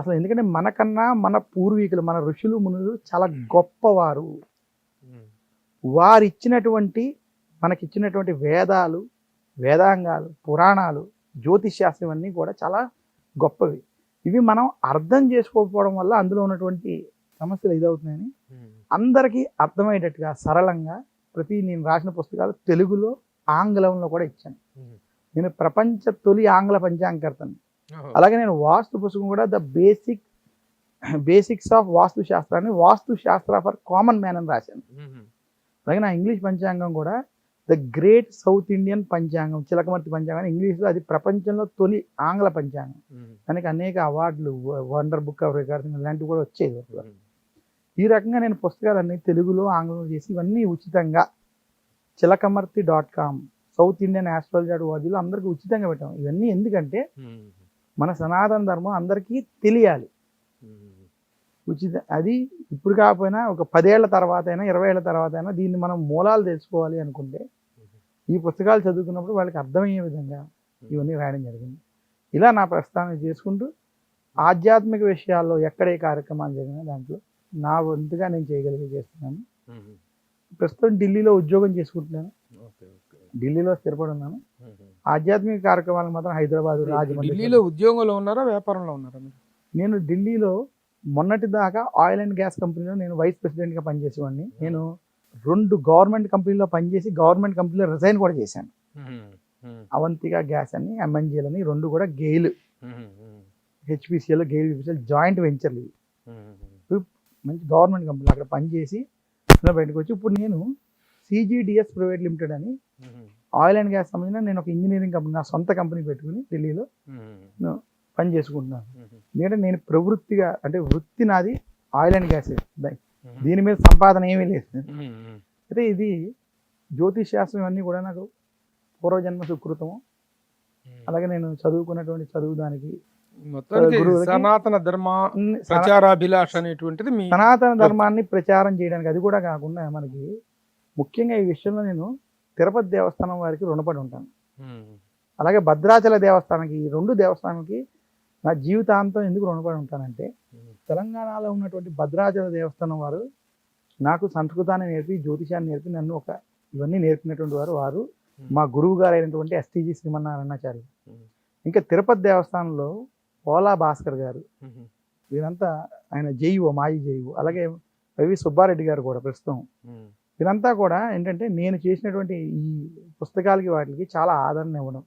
అసలు ఎందుకంటే మనకన్నా మన పూర్వీకులు మన ఋషులు మునులు చాలా గొప్పవారు. వారు ఇచ్చినటువంటి మనకిచ్చినటువంటి వేదాలు వేదాంగాలు పురాణాలు జ్యోతిష్శాస్త్రం అన్నీ కూడా చాలా గొప్పవి. ఇవి మనం అర్థం చేసుకోకపోవడం వల్ల అందులో ఉన్నటువంటి సమస్యలు ఇదవుతున్నాయని అందరికీ అర్థమయ్యేటట్టుగా సరళంగా ప్రతి నేను రాసిన పుస్తకాలు తెలుగులో ఆంగ్లంలో కూడా ఇచ్చాను. నేను ప్రపంచ తొలి ఆంగ్ల పంచాంగకర్తను. అలాగే నేను వాస్తు పుస్తకం కూడా the basic basics of vastu శాస్త్రాన్ని వాస్తు శాస్త్ర ఫర్ కామన్ మ్యాన్ అని రాశాను. అలాగే నా ఇంగ్లీష్ పంచాంగం కూడా ద గ్రేట్ సౌత్ ఇండియన్ పంచాంగం చిలకమర్తి పంచాంగం ఇంగ్లీష్లో అది ప్రపంచంలో తొలి ఆంగ్ల పంచాంగం. దానికి అనేక అవార్డులు వండర్ బుక్ ఆఫ్ రికార్డ్స్ ఇలాంటివి కూడా వచ్చేది. ఈ రకంగా నేను పుస్తకాలన్నీ తెలుగులో ఆంగ్లంలో చేసి ఇవన్నీ ఉచితంగా Chilakamarthi dot com South Indian astrology ఓఆర్జీలో అందరికీ ఉచితంగా పెట్టాం. ఇవన్నీ ఎందుకంటే మన సనాతన ధర్మం అందరికీ తెలియాలి. ఉచిత అది ఇప్పుడు కాకపోయినా ఒక పదేళ్ళ తర్వాత అయినా ఇరవై ఏళ్ళ తర్వాత అయినా దీన్ని మనం మూలాలు తెలుసుకోవాలి అనుకుంటే ఈ పుస్తకాలు చదువుకున్నప్పుడు వాళ్ళకి అర్థమయ్యే విధంగా ఇవన్నీ రాయడం జరిగింది. ఇలా నా ప్రస్థానం చేసుకుంటూ ఆధ్యాత్మిక విషయాల్లో ఎక్కడే కార్యక్రమాలు జరిగినా దాంట్లో నా వంతుగా నేను చేయగలిగే చేస్తున్నాను. ప్రస్తుతం ఢిల్లీలో ఉద్యోగం చేసుకుంటున్నాను. ఢిల్లీలో స్థిరపడి ఉన్నాను. ఆధ్యాత్మిక కార్యక్రమాలు మాత్రం హైదరాబాద్ రాజమండ్రి ఢిల్లీలో ఉద్యోగంలో ఉన్నారా వ్యాపారంలో ఉన్నారా మీరు? నేను ఢిల్లీలో మొన్నటి దాకా ఆయిల్ అండ్ గ్యాస్ కంపెనీలో నేను వైస్ ప్రెసిడెంట్గా పనిచేసేవాడిని. నేను రెండు గవర్నమెంట్ కంపెనీలో పనిచేసి గవర్నమెంట్ కంపెనీలో రిజైన్ కూడా చేశాను. అవంతిగా గ్యాస్ అని ఎంఎన్జీఎల్ అని రెండు కూడా GAIL HPCL GAIL BPCL joint వెంచర్లు ఇవి. మంచి గవర్నమెంట్ కంపెనీలు అక్కడ పనిచేసి బయటకు వచ్చి ఇప్పుడు నేను సిజిడిఎస్ ప్రైవేట్ లిమిటెడ్ అని ఆయిల్ అండ్ గ్యాస్ సంబంధించిన నేను ఒక ఇంజనీరింగ్ కంపెనీ నా సొంత కంపెనీ పెట్టుకుని ఢిల్లీలో పని చేసుకుంటున్నాను. ఎందుకంటే నేను ప్రవృత్తిగా అంటే వృత్తి నాది ఆయిల్ అండ్ గ్యాస్. దీని మీద సంపాదన ఏమీ లేదు. అయితే ఇది జ్యోతిష్ శాస్త్రం అన్నీ కూడా నాకు పూర్వజన్మ సుకృతము. అలాగే నేను చదువుకున్నటువంటి చదువు దానికి సనాతన ధర్మ ప్రచారాభిలాష అనేటువంటిది సనాతన ధర్మాన్ని ప్రచారం చేయడానికి అది కూడా కాకుండా మనకి ముఖ్యంగా ఈ విషయంలో నేను తిరుపతి దేవస్థానం వారికి రుణపడి ఉంటాను. అలాగే భద్రాచల దేవస్థానానికి ఈ రెండు దేవస్థానానికి నా జీవితాంతం ఎందుకు రుణపడి ఉంటానంటే తెలంగాణలో ఉన్నటువంటి భద్రాచల దేవస్థానం వారు నాకు సంస్కృతాన్ని నేర్పి జ్యోతిషాన్ని నేర్పి నన్ను ఒక ఇవన్నీ నేర్పినటువంటి వారు వారు మా గురువు గారు అయినటువంటి ఎస్టీజీ శ్రీమన్నారాయణాచార్య ఇంకా తిరుపతి దేవస్థానంలో పోలా భాస్కర్ గారు వీరంతా ఆయన జైవో మాజీ జైవో అలాగే రవి సుబ్బారెడ్డి గారు కూడా ప్రస్తుతం ఇదంతా కూడా ఏంటంటే నేను చేసినటువంటి ఈ పుస్తకాలకి వాటికి చాలా ఆదరణ ఇవ్వడం.